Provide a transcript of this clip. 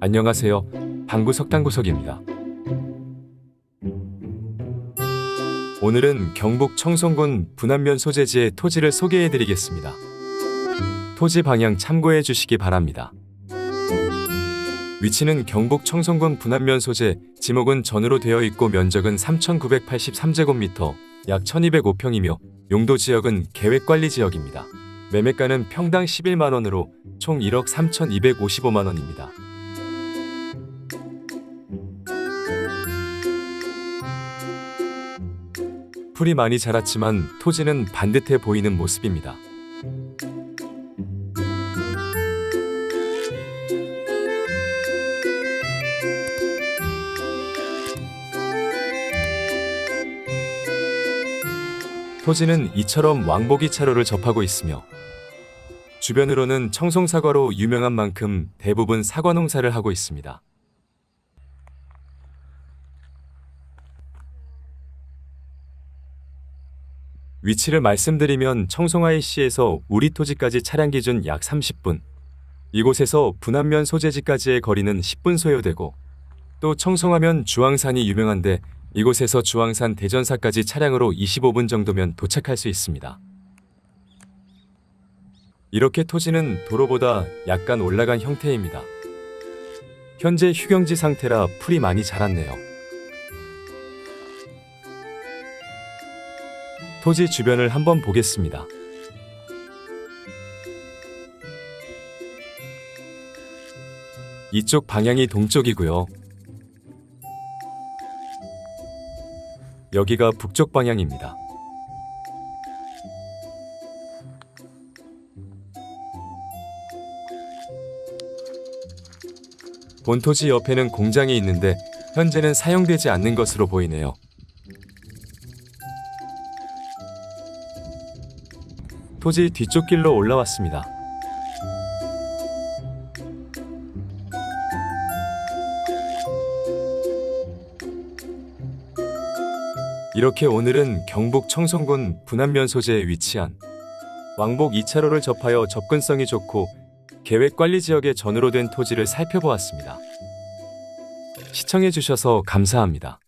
안녕하세요. 방구 석 당구석입니다. 오늘은 경북 청송군 분안면 소재지의 토지를 소개해 드리겠습니다. 토지 방향 참고해 주시기 바랍니다. 위치는 경북 청송군 분안면 소재, 지목은 전으로 되어 있고 면적은 3,983제곱미터, 약 1,205평이며 용도 지역은 계획관리 지역입니다. 매매가는 평당 11만 원으로 총 1억 3,255만 원입니다. 풀이 많이 자랐지만 토지는 반듯해 보이는 모습입니다. 토지는 이처럼 왕복이 차로를 접하고 있으며 주변으로는 청송사과로 유명한 만큼 대부분 사과 농사를 하고 있습니다. 위치를 말씀드리면 청송IC에서 우리 토지까지 차량 기준 약 30분, 이곳에서 분안면 소재지까지의 거리는 10분 소요되고 또 청송하면 주황산이 유명한데 이곳에서 주황산 대전사까지 차량으로 25분 정도면 도착할 수 있습니다. 이렇게 토지는 도로보다 약간 올라간 형태입니다. 현재 휴경지 상태라 풀이 많이 자랐네요. 토지 주변을 한번 보겠습니다. 이쪽 방향이 동쪽이고요. 여기가 북쪽 방향입니다. 본토지 옆에는 공장이 있는데 현재는 사용되지 않는 것으로 보이네요. 토지 뒤쪽 길로 올라왔습니다. 이렇게 오늘은 경북 청송군 분안면 소재에 위치한 왕복 2차로를 접하여 접근성이 좋고 계획관리 지역의 전으로 된 토지를 살펴보았습니다. 시청해주셔서 감사합니다.